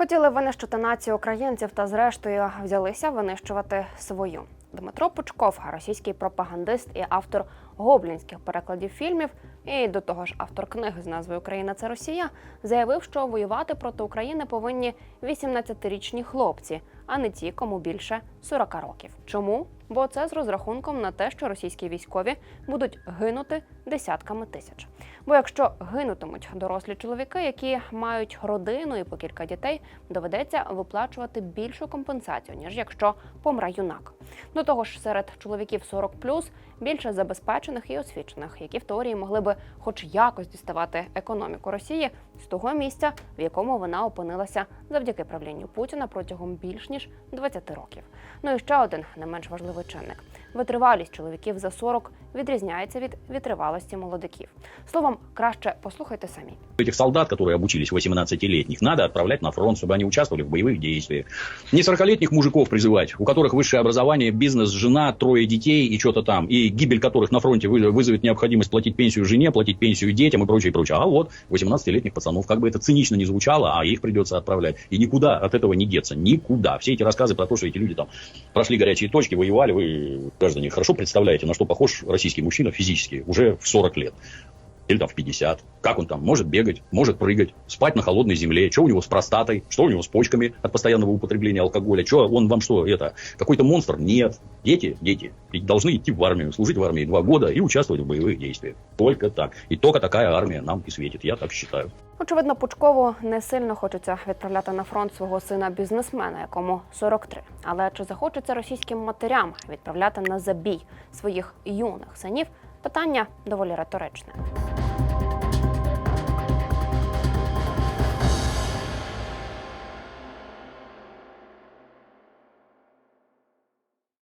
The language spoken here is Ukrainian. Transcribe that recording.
Хотіли винищити націю українців та зрештою взялися винищувати свою. Дмитро Пучков, російський пропагандист і автор гоблінських перекладів фільмів, і до того ж автор книги з назвою Україна це Росія, заявив, що воювати проти України повинні 18-річні хлопці, а не ті, кому більше 40 років. Чому? Бо це з розрахунком на те, що російські військові будуть гинути десятками тисяч. Бо якщо гинутимуть дорослі чоловіки, які мають родину і по кілька дітей, доведеться виплачувати більшу компенсацію, ніж якщо помре юнак. До того ж, серед чоловіків 40+, більше забезпечених і освічених, які в теорії могли би хоч якось діставати економіку Росії з того місця, в якому вона опинилася завдяки правлінню Путіна протягом більш ніж 20 років. Ну і ще один не менш важливий чинник: витривалість чоловіків за 40 відрізняється від витривалості молодиків. Словом, краще послухайте самі. Этих солдат, которые обучились 18-летних, надо отправлять на фронт, чтобы они участвовали в боевых действиях. Не 40-летних мужиков призывать, у которых высшее образование, бизнес, жена, трое детей и что-то там, и гибель которых на фронте вы- вызовет необходимость платить пенсию жене, платить пенсию детям и прочее, прочее. А вот 18-летних пацанов, как бы это цинично не звучало, а их придется отправлять. И никуда от этого не деться, никуда. Все эти рассказы про то, что эти люди там прошли горячие точки, воевали, вы, граждане, хорошо представляете, на что похож российский мужчина физически уже в 40 лет или там в 50. Как он там может бегать, может прыгать, спать на холодной земле, что у него с простатой, что у него с почками от постоянного употребления алкоголя, что он вам что, это, какой-то монстр? Нет. Дети, дети, ведь должны идти в армию, служить в армии два года и участвовать в боевых действиях. Только так. И только такая армия нам и светит, я так считаю. Очевидно, Пучкову не сильно хочеться відправляти на фронт свого сина бізнесмена, якому 43. Але чи захочеться російським матерям відправляти на забій своїх юних синів? Питання доволі риторичне.